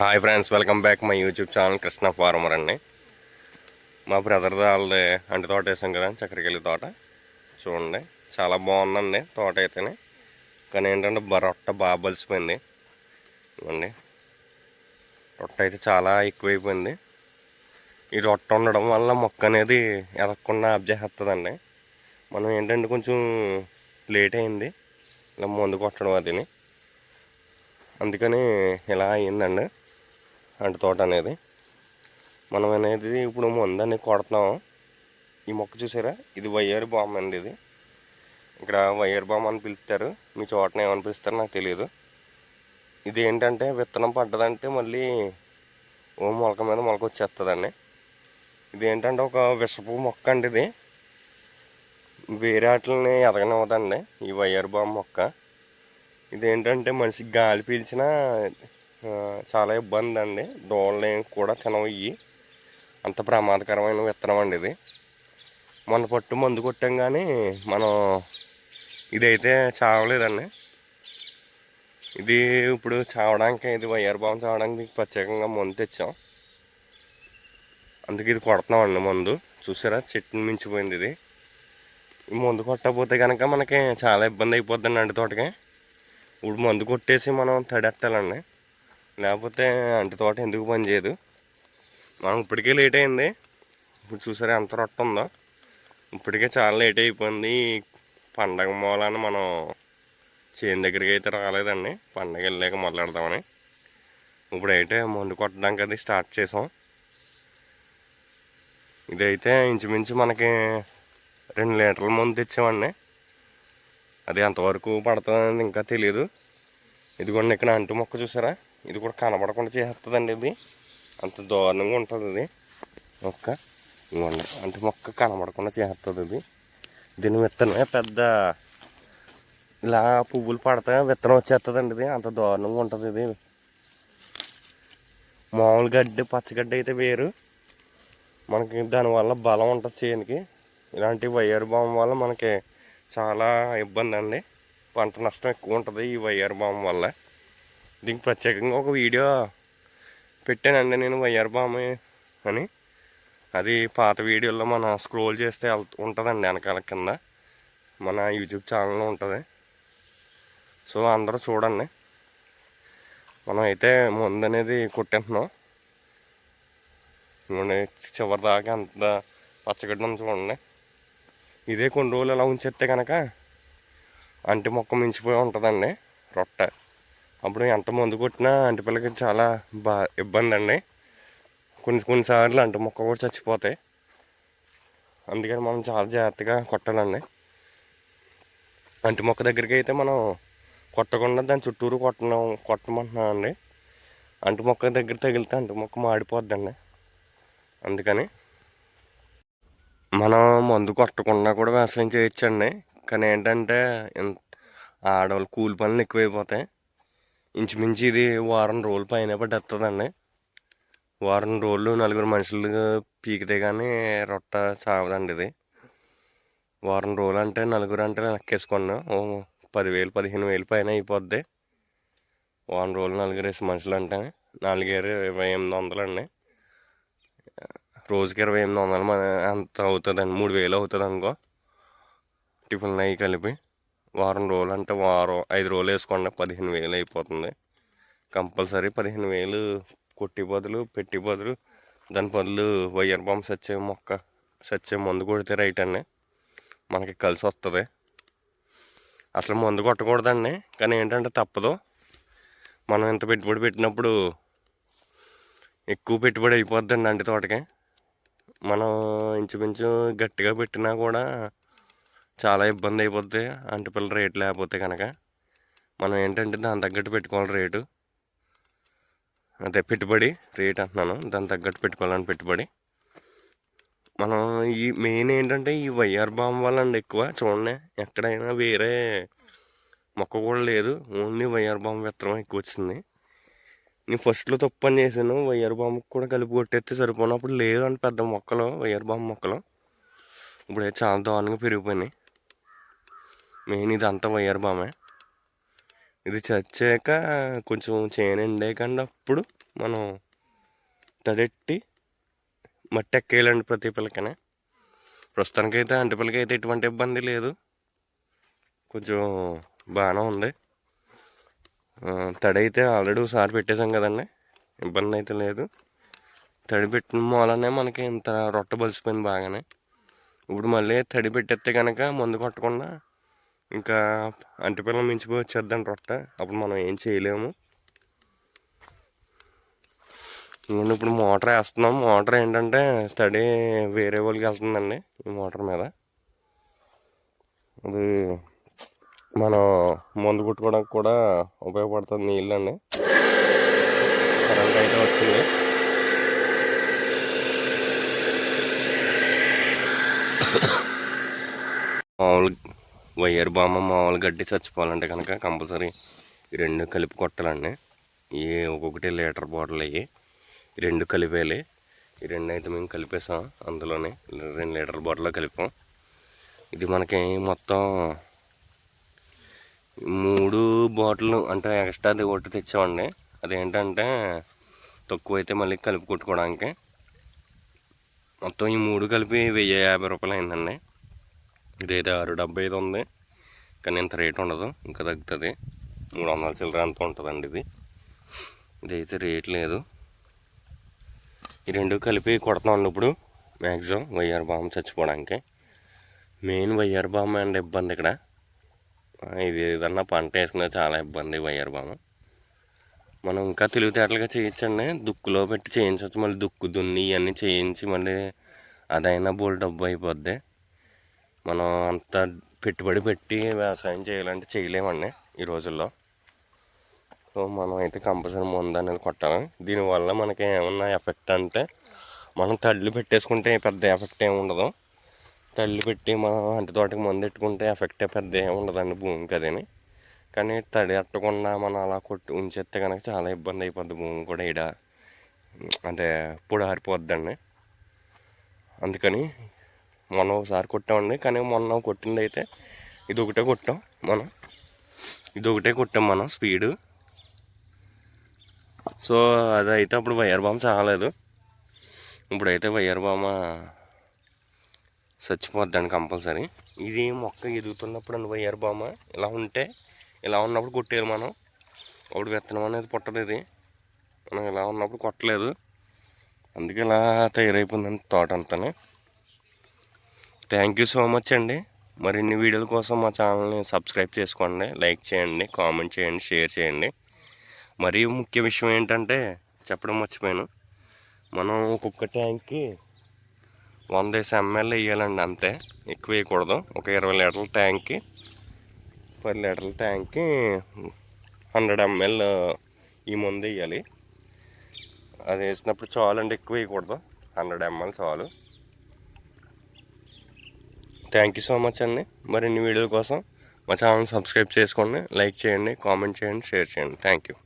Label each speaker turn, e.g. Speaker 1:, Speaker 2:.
Speaker 1: Hi friends welcome back my YouTube channel Krishna farmer అండి. మా brother వాళ్ళది అంటి తోట వేసాం కదా చక్కెరకెళ్ళి తోట. చూడండి చాలా బాగుందండి తోట అయితేనే. కానీ ఏంటంటే రొట్ట బాగా బలిసిపోయింది. ఇవ్వండి రొట్ట అయితే చాలా ఎక్కువైపోయింది. ఈ రొట్ట ఉండడం వల్ల మొక్క అనేది ఎదగకుండా అబ్జేస్తుందండి మనం ఏంటంటే కొంచెం లేట్ అయింది ఇలా మందు కొట్టడం అదిని. అందుకని ఇలా అయిందండి అంటు తోట అనేది. మనం అనేది ఇప్పుడు మందు కొడతాం ఈ మొక్క చూసారా? ఇది వైఆర్ బామ్ అండి ఇది. ఇక్కడ వైఆర్ బామ్ అని పిలుస్తారు. మీ చోటన ఏమని పిలుస్తారో నాకు తెలియదు ఇది ఏంటంటే విత్తనం పడ్డదంటే మళ్ళీ ఓ మొలక మీద మొలక వచ్చేస్తుందండి. ఇది ఏంటంటే ఒక విషపు మొక్క అండి ఇది. వేరే వాటిని ఎదగనివ్వదండి ఈ వైఆర్ బామ్ మొక్క. ఇదేంటంటే మనిషికి గాలి పీల్చినా చాలా ఇబ్బంది అండి. దోళ్ళని కూడా తినవయ్యి. అంత ప్రమాదకరమైన విత్తనం అండి ఇది. మొన్న పట్టు మందు కొట్టాం కానీ మనం ఇదైతే చావలేదండి. ఇది ఇప్పుడు చావడానికి ఇది వైఆర్ బాంబు చావడానికి ప్రత్యేకంగా మందు తెచ్చాం. అందుకే ఇది కొడుతున్నామండి మందు. చూసారా? చెట్టుని మించిపోయింది ఇది. ఈ మందు కొట్టకపోతే కనుక మనకి చాలా ఇబ్బంది అయిపోద్దండి అంటి తోటకి. ఇప్పుడు మందు కొట్టేసి మనం తడెట్టాలండి లేకపోతే అంటి తోట ఎందుకు పని చేయదు. మనం ఇప్పటికే లేట్ అయింది. ఇప్పుడు చూసారా ఎంత రొట్ట ఉందో. ఇప్పటికే చాలా లేట్ అయిపోయింది. పండగ మూలాన మనం చేను దగ్గరికి అయితే రాలేదండి. పండగ వెళ్ళాక మొదలెడదామని. ఇప్పుడైతే మందు కొట్టడానికి అది స్టార్ట్ చేసాం. ఇదైతే ఇంచుమించు మనకి రెండు లీటర్ల మందు తెచ్చామండి. అది ఎంతవరకు పడుతుందని ఇంకా తెలియదు ఇదిగోండి ఇక్కడ అంటు మొక్క చూసారా. ఇది కూడా కనబడకుండా చేస్తుందండి ఇది. అంత దారుణంగా ఉంటుంది ఇది. మొక్క. ఇవ్వండి. అంటే మొక్క కనబడకుండా చేస్తుంది ఇది. దీని విత్తనమే పెద్ద ఇలా పువ్వులు పడతా విత్తనం వచ్చేస్తుందండి ఇది. అంత దారుణంగా ఉంటుంది ఇది. మామూలు గడ్డి పచ్చగడ్డి అయితే వేరు. మనకి దానివల్ల బలం ఉంటుంది చేయనికి. ఇలాంటి వైఆర్ బాంబు వల్ల మనకి చాలా ఇబ్బంది అండి పంట నష్టం ఎక్కువ ఉంటుంది ఈ వైఆర్ బాంబు వల్ల. దీనికి ప్రత్యేకంగా ఒక వీడియో పెట్టానండి నేను వైఆర్ బామ్మ అని. అది పాత వీడియోలో మన స్క్రోల్ చేస్తే వెళ్తూ ఉంటుందండి వెనకాల కింద. మన యూట్యూబ్ ఛానల్లో ఉంటుంది. సో అందరూ చూడండి. మనం అయితే ముందు అనేది కొట్టేస్తున్నాం. చివరి దాకా అంత పచ్చగడ్డం చూడండి. ఇదే కొన్ని రోజులు అలా ఉంచేస్తే కనుక అంటి మొక్క మించిపోయి ఉంటుందండి రొట్టె. అప్పుడు ఎంత మందు కొట్టినా అంటి పిల్లకి చాలా బా ఇబ్బంది అండి కొన్ని కొన్నిసార్లు అంటి మొక్క కూడా చచ్చిపోతాయి. అందుకని మనం చాలా జాగ్రత్తగా కొట్టాలండి. అంటి మొక్క దగ్గరికి అయితే మనం కొట్టకుండా దాని చుట్టూరు కొట్టడం కొట్టమంటున్నాం అండి. అంటి మొక్క దగ్గర తగిలితే అంటి మొక్క మాడిపోద్దండి. అందుకని మనం మందు కొట్టకుండా కూడా వ్యవసాయం చేయొచ్చండి. కానీ ఏంటంటే ఆడవాళ్ళు కూలి పనులు ఎక్కువైపోతాయి. ఇంచుమించు ఇది వారం రోజులు పైన పట్టేస్తుందండి వారం రోజులు నలుగురు మనుషులు పీకితే కానీ రొట్ట చావదండి ఇది. వారం రోజులు అంటే నలుగురు అంటే లెక్కేసుకోండి. ఓ పదివేలు పదిహేను వేలు పైన అయిపోద్ది. వారం రోజులు నలుగురు వేసి మనుషులు అంటే నాలుగేరు ఇరవై ఎనిమిది వందలు అండి రోజుకి ఇరవై ఎనిమిది వందలు మన అంత అవుతుందండి? మూడు వేలు అవుతుంది అనుకో. టిఫిన్లు అవి కలిపి. వారం రోజులు అంటే వారం ఐదు రోజులు వేసుకోండి పదిహేను వేలు అయిపోతుంది. కంపల్సరీ పదిహేను వేలు కొట్టి బదులు పెట్టి బదులు దాని బదులు వయ్యర్ బాంబు సచ్చే మొక్క సచ్చే మందు కొడితే రైట్ అండి. మనకి కలిసి వస్తుంది. అసలు మందు కొట్టకూడదండి కానీ ఏంటంటే తప్పదు. మనం ఎంత పెట్టుబడి పెట్టినప్పుడు ఎక్కువ పెట్టుబడి అయిపోద్దండి అంటి తోటకి. మనం ఇంచుమించు గట్టిగా పెట్టినా కూడా చాలా ఇబ్బంది అయిపోద్ది. అంటిపిల్ల రేటు లేకపోతే కనుక మనం ఏంటంటే దాని తగ్గట్టు పెట్టుకోవాలి రేటు. అదే పెట్టుబడి రేట్ అంటున్నాను. దాని తగ్గట్టు పెట్టుకోవాలని పెట్టుబడి. మనం ఈ మెయిన్ ఏంటంటే ఈ వైఆర్ బామ్ వల్ల అండి ఎక్కువ. చూడండి ఎక్కడైనా వేరే మొక్క కూడా లేదు. ఓన్లీ వైఆర్ బామ్ విత్తనం ఎక్కువ వచ్చింది. నేను ఫస్ట్లో తప్పు పని చేశాను. వైఆర్ బాంబు కూడా కలిపి కొట్టేస్తే సరిపోయినప్పుడు లేదు అని పెద్ద మొక్కలు వైఆర్ బాంబు మొక్కలు. ఇప్పుడైతే చాలా దారుణంగా పెరిగిపోయినాయి. మెయిన్ ఇది అంతా వైఆర్ బామే. ఇది చచ్చాక కొంచెం చేను ఎండాకండి అప్పుడు మనం తడెట్టి మట్టి ఎక్కేయాలండి ప్రతి పిల్లకనే. ప్రస్తుతానికైతే అంటి పిల్లకి అయితే ఎటువంటి ఇబ్బంది లేదు. కొంచెం బాగానే ఉంది. తడైతే తడి అయితే ఆల్రెడీ ఒకసారి పెట్టేశాం కదండి. ఇబ్బంది అయితే లేదు. తడి పెట్టిన మూలనే మనకి ఇంత రొట్ట బలిసిపోయింది బాగానే. ఇప్పుడు మళ్ళీ తడి పెట్టేస్తే కనుక మందు కొట్టకుండా ఇంకా అంటిపిల్ల మించిపోయి వచ్చేద్దాం రొట్ట. అప్పుడు మనం ఏం చేయలేము. నేను ఇప్పుడు మోటార్ వేస్తున్నాం. మోటార్ ఏంటంటే తడి వేరే వాళ్ళకి వెళ్తుందండి ఈ మోటార్ మీద. అది మనం మందు కొట్టుకోవడానికి కూడా ఉపయోగపడుతుంది నీళ్ళు అండి కరెంట్ అయితే వచ్చింది. మామూలు వైర్ బామ్మ మామూలు గడ్డి చచ్చిపోవాలంటే కనుక కంపల్సరీ రెండు కలిపి కొట్టాలండి. ఈ ఒక్కొక్కటి లీటర్ బాటిల్ అయ్యి రెండు కలిపేయాలి. ఈ రెండు అయితే మేము కలిపేసాం. అందులోనే రెండు లీటర్ బాటిల్లో కలిపాం. ఇది మనకి మొత్తం మూడు బాటిల్ అంటే ఎక్స్ట్రా అది ఒకటి తెచ్చామండి. అదేంటంటే తక్కువ అయితే మళ్ళీ కలిపి కొట్టుకోవడానికి. మొత్తం ఈ మూడు కలిపి వెయ్యి యాభై రూపాయలు అయిందండి. ఇదైతే ఆరు డెబ్బై ఐదు ఉంది కానీ ఇంత రేట్ ఉండదు. ఇంకా తగ్గుతుంది. మూడు వందల చిల్లర అంత ఉంటుందండి ఇది. ఇదైతే రేట్ లేదు. ఈ రెండు కలిపి కొడుతున్నాం ఇప్పుడు. మ్యాక్సిమం వైఆర్ బామ్ చచ్చిపోవడానికి. మెయిన్ వైఆర్ బామ్ అండి ఇబ్బంది ఇక్కడ. ఇది ఏదన్నా పంట వేసినా చాలా ఇబ్బంది వైఆర్ బామ్. మనం ఇంకా తెలివితేటలుగా చేయించండి. దుక్కులో పెట్టి చేయించవచ్చు. మళ్ళీ దుక్కు దున్ని ఇవన్నీ చేయించి మళ్ళీ అదైనా బోల్ డబ్బు అయిపోద్ది. మనం అంత పెట్టుబడి పెట్టి వ్యవసాయం చేయాలంటే చేయలేమండి ఈ రోజుల్లో. సో మనం అయితే కంపల్సరీ ముందు అనేది కొట్టాలి. దీనివల్ల మనకి ఏమన్నా ఎఫెక్ట్ అంటే మనం తడ్లు పెట్టేసుకుంటే పెద్ద ఎఫెక్ట్ ఏమి ఉండదు. తల్లి పెట్టి మనం అంటి తోటకి మందు పెట్టుకుంటే ఎఫెక్ట్ పెద్ద ఏమి ఉండదండి భూమికి అదేని. కానీ తడి అట్టకుండా మనం అలా కొట్టి ఉంచేస్తే కనుక చాలా ఇబ్బంది అయిపోద్ది భూమి కూడా ఈడ. అంటే పొడి ఆరిపోద్దండి. అందుకని మొన్న ఒకసారి కొట్టామండి కానీ మొన్న కొట్టింది అయితే ఇది ఒకటే కొట్టాం మనం. ఇది ఒకటే కొట్టాం మనం స్పీడు. సో అదైతే అప్పుడు వైర్ బామ్ చాలేదు ఇప్పుడైతే వైర్ బామ చచ్చిపోద్దండి కంపల్సరీ. ఇది మొక్క ఎదుగుతున్నప్పుడు అండి వైర్ బామ ఇలా ఉంటే ఇలా ఉన్నప్పుడు కొట్టేయాలి మనం. అప్పుడు విత్తనం అనేది పుట్టదు ఇది. మనం ఇలా ఉన్నప్పుడు కొట్టలేదు. అందుకే ఇలా తయారైపోయిందండి తోట అంతానే. థ్యాంక్ యూ సో మచ్ అండి. మరిన్ని వీడియోల కోసం మా ఛానల్ని సబ్స్క్రైబ్ చేసుకోండి. లైక్ చేయండి కామెంట్ చేయండి షేర్ చేయండి. మరియు ముఖ్య విషయం ఏంటంటే చెప్పడం మర్చిపోయాను. మనం ఒక్కొక్క ట్యాంక్కి వంద ఎంఎల్ వేయాలండి అంతే. ఎక్కువ వేయకూడదు. ఒక ఇరవై లీటర్ల ట్యాంక్కి పది లీటర్ల ట్యాంక్కి హండ్రెడ్ ఎంఎల్ ఈ మందు వేయాలి. అది వేసినప్పుడు చాలు అండి ఎక్కువ వేయకూడదు. హండ్రెడ్ ఎంఎల్ చాలు. థ్యాంక్ యూ సో మచ్ అండి. మరిన్ని వీడియోల కోసం మా ఛానల్ సబ్స్క్రైబ్ చేసుకోండి లైక్ చేయండి కామెంట్ చేయండి షేర్ చేయండి. Thank you